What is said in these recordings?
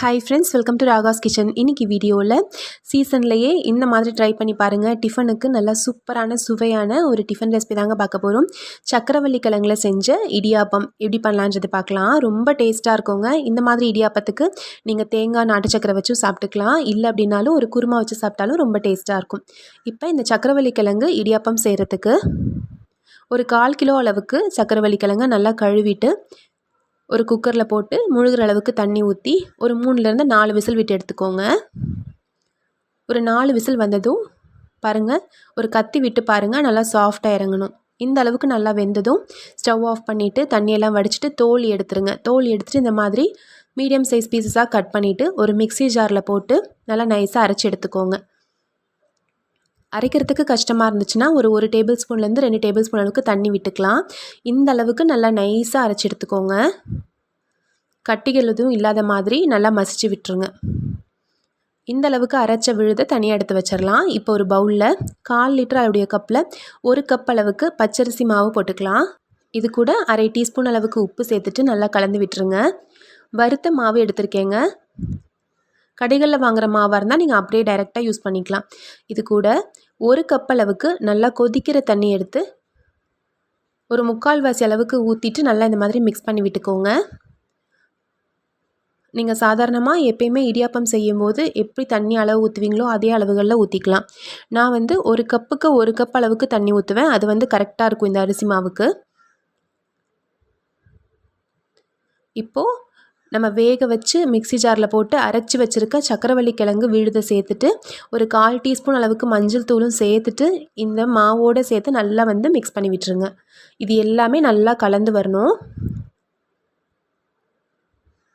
Hi friends welcome to Raaga's kitchen இன்றைக்கி வீடியோவில் சீசன்லேயே இந்த மாதிரி ட்ரை பண்ணி பாருங்கள் டிஃபனுக்கு நல்லா சூப்பரான சுவையான ஒரு டிஃபன் ரெசிபி தாங்க பார்க்க போகிறோம் சக்கரவள்ளி கிழங்குல செஞ்ச இடியாப்பம் எப்படி பண்ணலான்றது பார்க்கலாம். ரொம்ப டேஸ்ட்டாக இருக்குங்க. இந்த மாதிரி இடியாப்பத்துக்கு நீங்கள் தேங்காய் நாட்டு சக்கரை வச்சும் சாப்பிட்டுக்கலாம். இல்லை அப்படின்னாலும் ஒரு குருமா வச்சு சாப்பிட்டாலும் ரொம்ப டேஸ்ட்டாக இருக்கும். இப்போ இந்த சக்கரவள்ளி கிழங்கு இடியாப்பம் செய்கிறதுக்கு ஒரு கால் கிலோ அளவுக்கு சக்கரவள்ளி கிழங்கை நல்லா கழுவிட்டு ஒரு குக்கரில் போட்டு முழுகிற அளவுக்கு தண்ணி ஊற்றி ஒரு மூணுலேருந்து நாலு விசில் விட்டு எடுத்துக்கோங்க. ஒரு நாலு விசில் வந்ததும் பாருங்கள் ஒரு கத்தி விட்டு பாருங்கள் நல்லா சாஃப்டாக இறங்கணும். இந்த அளவுக்கு நல்லா வெந்ததும் ஸ்டவ் ஆஃப் பண்ணிவிட்டு தண்ணியெல்லாம் வடிச்சிட்டு தோல் எடுத்துருங்க. தோல் எடுத்துகிட்டு இந்த மாதிரி மீடியம் சைஸ் பீசஸாக கட் பண்ணிவிட்டு ஒரு மிக்சி ஜாரில் போட்டு நல்லா நைஸாக அரைச்சி எடுத்துக்கோங்க. அரைக்கிறதுக்கு கஷ்டமாக இருந்துச்சுன்னா ஒரு ஒரு டேபிள் ஸ்பூன்லேருந்து ரெண்டு டேபிள் ஸ்பூன் அளவுக்கு தண்ணி விட்டுக்கலாம். இந்த அளவுக்கு நல்லா நைஸாக அரைச்சி எடுத்துக்கோங்க. கட்டிகள் எதுவும் இல்லாத மாதிரி நல்லா மசிச்சு விட்டுருங்க. இந்த அளவுக்கு அரைச்ச விழுத தனியாக எடுத்து வச்சிடலாம் இப்போ ஒரு பவுலில் கால் லிட்டர் அளவுடைய கப்பில் ஒரு கப் அளவுக்கு பச்சரிசி மாவு போட்டுக்கலாம். இது கூட அரை டீஸ்பூன் அளவுக்கு உப்பு சேர்த்துட்டு நல்லா கலந்து விட்டுருங்க. வறுத்த மாவு எடுத்திருக்கேங்க. கடைகளில் வாங்குகிற மாவாக இருந்தால் நீங்கள் அப்படியே டைரெக்டாக யூஸ் பண்ணிக்கலாம். இது கூட ஒரு கப் அளவுக்கு நல்லா கொதிக்கிற தண்ணி எடுத்து ஒரு முக்கால்வாசி அளவுக்கு ஊற்றிட்டு நல்லா இந்த மாதிரி மிக்ஸ் பண்ணி விட்டுக்கோங்க. நீங்கள் சாதாரணமாக எப்பயுமே இடியாப்பம் செய்யும்போது எப்படி தண்ணி அளவு ஊற்றுவீங்களோ அதே அளவுகளில் ஊற்றிக்கலாம் நான் வந்து ஒரு கப்புக்கு ஒரு கப் அளவுக்கு தண்ணி ஊற்றுவேன் அது வந்து கரெக்டாக இருக்கும் இந்த அரிசி மாவுக்கு. இப்போது நம்ம வேக வச்சு மிக்சி ஜாரில் போட்டு அரைச்சி வச்சுருக்க சக்கரவள்ளி கிழங்கு விழுதை சேர்த்துட்டு ஒரு கால் டீஸ்பூன் அளவுக்கு மஞ்சள் தூளும் சேர்த்துட்டு இந்த மாவோடு சேர்த்து நல்லா வந்து மிக்ஸ் பண்ணி விட்டுருங்க. இது எல்லாமே நல்லா கலந்து வரணும்.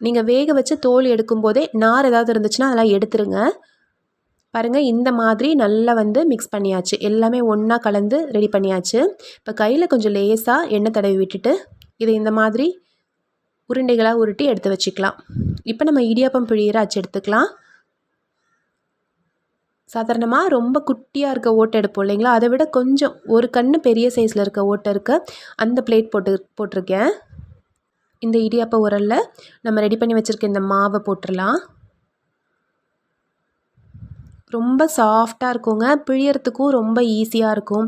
நீங்கள் வேக வச்சு தோல் எடுக்கும்போதே நார் ஏதாவது இருந்துச்சுன்னா அதெல்லாம் எடுத்துருங்க. பாருங்கள் இந்த மாதிரி நல்லா வந்து மிக்ஸ் பண்ணியாச்சு. எல்லாமே ஒன்றா கலந்து ரெடி பண்ணியாச்சு. இப்போ கையில் கொஞ்சம் லேசாக எண்ணெய் தடவி விட்டுட்டு இதை இந்த மாதிரி உருண்டைகளாக உருட்டி எடுத்து வச்சுக்கலாம். இப்போ நம்ம இடியாப்பம் பிழியிற அச்சு எடுத்துக்கலாம். சாதாரணமாக ரொம்ப குட்டியாக இருக்க ஓட்டை எடுப்போம் இல்லைங்களா? அதை விட கொஞ்சம் ஒரு கண்ணு பெரிய சைஸில் இருக்க ஓட்டை இருக்க. அந்த பிளேட் போட்டு போட்டிருக்கேன். இந்த இடியாப்ப உரலில் நம்ம ரெடி பண்ணி வச்சுருக்க இந்த மாவை போட்டுடலாம் ரொம்ப சாஃப்டாக இருக்குங்க. பிழியறதுக்கும் ரொம்ப ஈஸியாக இருக்கும்.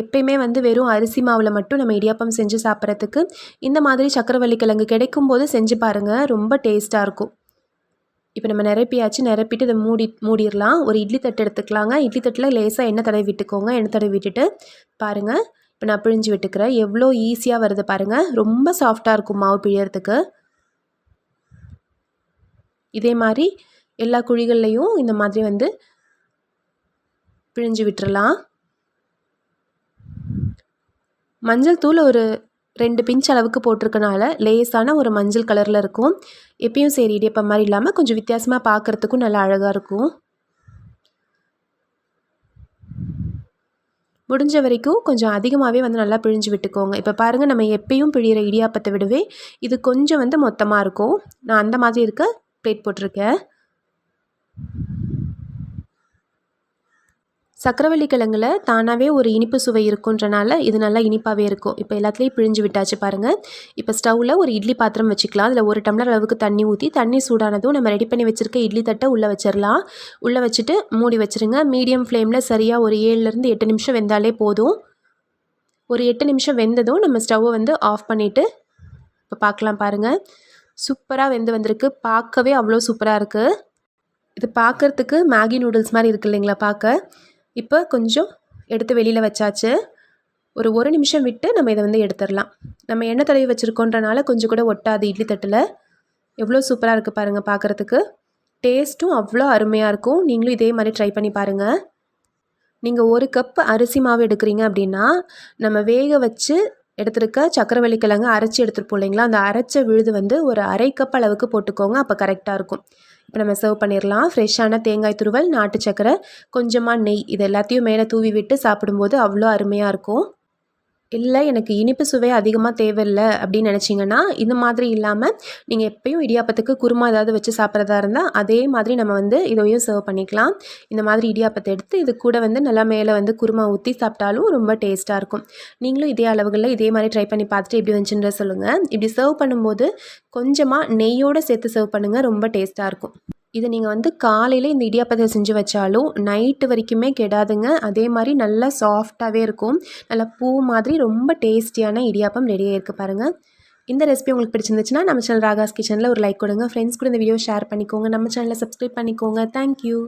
எப்பயுமே வந்து வெறும் அரிசி மாவில் மட்டும் நம்ம இடியாப்பம் செஞ்சு சாப்பிட்றதுக்கு இந்த மாதிரி சக்கரவள்ளி கிழங்கு கிடைக்கும் போது செஞ்சு பாருங்கள் ரொம்ப டேஸ்ட்டாக இருக்கும். இப்போ நம்ம நிரப்பியாச்சு. நிரப்பிட்டு இதை மூடி மூடிடலாம். ஒரு இட்லி தட்டு எடுத்துக்கலாங்க. இட்லி தட்டில் லேசாக எண்ணெய் தடவி விட்டுக்கோங்க. எண்ணெய் தடவி விட்டுட்டு பாருங்கள் இப்போ நான் பிழிஞ்சு விட்டுக்கிறேன். எவ்வளோ ஈஸியாக வருது பாருங்கள் ரொம்ப சாஃப்டாக இருக்கும் மாவு பிழியறதுக்கு. இதே மாதிரி எல்லா குழிகள்லையும் இந்த மாதிரி வந்து பிழிஞ்சு விட்டுறலாம். மஞ்சள் தூள் ஒரு ரெண்டு பிஞ்ச் அளவுக்கு போட்டிருக்கனால லேஸான ஒரு மஞ்சள் கலரில் இருக்கும். எப்பயும் சரி இடியப்பம் மாதிரி இல்லாமல் கொஞ்சம் வித்தியாசமாக பார்க்குறதுக்கும் நல்லா அழகாக இருக்கும். முடிஞ்ச வரைக்கும் கொஞ்சம் அதிகமாகவே வந்து நல்லா பிழிஞ்சு விட்டுக்கோங்க. இப்போ பாருங்கள் நம்ம எப்பயும் பிழிகிற இடியாப்பத்தை விடவே இது கொஞ்சம் வந்து மொத்தமாக இருக்கும். நான் அந்த மாதிரி இருக்க பிளேட் போட்டிருக்கேன். சக்கரவள்ளி கிழங்குல தானாகவே ஒரு இனிப்பு சுவை இருக்குன்றனால இது நல்லா இனிப்பாகவே இருக்கும். இப்போ எல்லாத்துலேயும் பிழிஞ்சு விட்டாச்சு பாருங்கள் இப்போ ஸ்டவ்வில் ஒரு இட்லி பாத்திரம் வச்சுக்கலாம். அதில் ஒரு டம்ளர் அளவுக்கு தண்ணி ஊற்றி தண்ணி சூடானதும் நம்ம ரெடி பண்ணி வச்சுருக்க இட்லி தட்டை உள்ளே வச்சிடலாம் உள்ளே வச்சுட்டு மூடி வச்சுருங்க. மீடியம் ஃப்ளேமில் சரியாக ஒரு ஏழுலேருந்து எட்டு நிமிஷம் வெந்தாலே போதும். ஒரு எட்டு நிமிஷம் வெந்ததும் நம்ம ஸ்டவ்வை வந்து ஆஃப் பண்ணிவிட்டு இப்போ பார்க்கலாம் பாருங்கள் சூப்பராக வெந்து வந்திருக்கு. பார்க்கவே அவ்வளோ சூப்பராக இருக்குது இது பார்க்குறதுக்கு மேகி நூடுல்ஸ் மாதிரி இருக்குது இல்லைங்களா பார்க்க இப்போ கொஞ்சம் எடுத்து வெளியில் வச்சாச்சு. ஒரு ஒரு நிமிஷம் விட்டு நம்ம இதை வந்து எடுத்துடலாம். நம்ம எண்ணெய் தடவி வச்சுருக்கோன்றனால கொஞ்சம் கூட ஒட்டாது இட்லி தட்டில். எவ்வளோ சூப்பராக இருக்குது பாருங்கள் பார்க்குறதுக்கு டேஸ்ட்டும் அவ்வளோ அருமையாக இருக்கும். நீங்களும் இதே மாதிரி ட்ரை பண்ணி பாருங்கள் நீங்கள் ஒரு கப் அரிசி மாவு எடுக்கிறீங்க அப்படின்னா நம்ம வேக வச்சு எடுத்துருக்க சக்கரவள்ளி கிழங்கு அரைச்சி எடுத்துருப்போம் இல்லைங்களா? அந்த அரைச்ச விழுது வந்து ஒரு அரை கப் அளவுக்கு போட்டுக்கோங்க அப்போ கரெக்டாக இருக்கும். இப்போ நம்ம சர்வ் பண்ணிடலாம் ஃப்ரெஷ்ஷான தேங்காய் துருவல் நாட்டு சக்கரை கொஞ்சமாக நெய் இது எல்லாத்தையும் மேலே தூவி விட்டு சாப்பிடும்போது அவ்வளோ அருமையாக இருக்கும். இல்லை எனக்கு இனிப்பு சுவை அதிகமாக தேவையில்ல அப்படின்னு நினச்சிங்கன்னா இந்த மாதிரி இல்லாமல் நீங்கள் எப்பயும் இடியாப்பத்துக்கு குருமா ஏதாவது வச்சு சாப்பிட்றதா இருந்தால் அதே மாதிரி நம்ம வந்து இதையும் சர்வ் பண்ணிக்கலாம். இந்த மாதிரி இடியாப்பத்தை எடுத்து இது கூட வந்து நல்லா மேலே வந்து குருமா ஊற்றி சாப்பிட்டாலும் ரொம்ப டேஸ்ட்டாக இருக்கும். நீங்களும் இதே அளவுகளில் இதே மாதிரி ட்ரை பண்ணி பார்த்துட்டு எப்படி வந்துச்சுன்ற சொல்லுங்கள் இப்படி சர்வ் பண்ணும்போது கொஞ்சமாக நெய்யோடு சேர்த்து சர்வ் பண்ணுங்கள் ரொம்ப டேஸ்ட்டாக இருக்கும். இதை நீங்கள் வந்து காலையில் இந்த இடியாப்பத்தை செஞ்சு வச்சாலும் நைட்டு வரைக்குமே கெடாதுங்க. அதே மாதிரி நல்லா சாஃப்டாகவே இருக்கும். நல்லா பூ மாதிரி ரொம்ப டேஸ்டியான இடியாப்பம் ரெடியாக இருக்குது பாருங்கள் இந்த ரெசிபி உங்களுக்கு பிடிச்சிருந்துச்சுன்னா நம்ம சேனல் ராகாஸ் கிச்சனில் ஒரு லைக் கொடுங்க. ஃப்ரெண்ட்ஸ் கூட இந்த வீடியோ ஷேர் பண்ணிக்கோங்க. நம்ம சேனலை சப்ஸ்கிரைப் பண்ணிக்கோங்க. தேங்க்யூ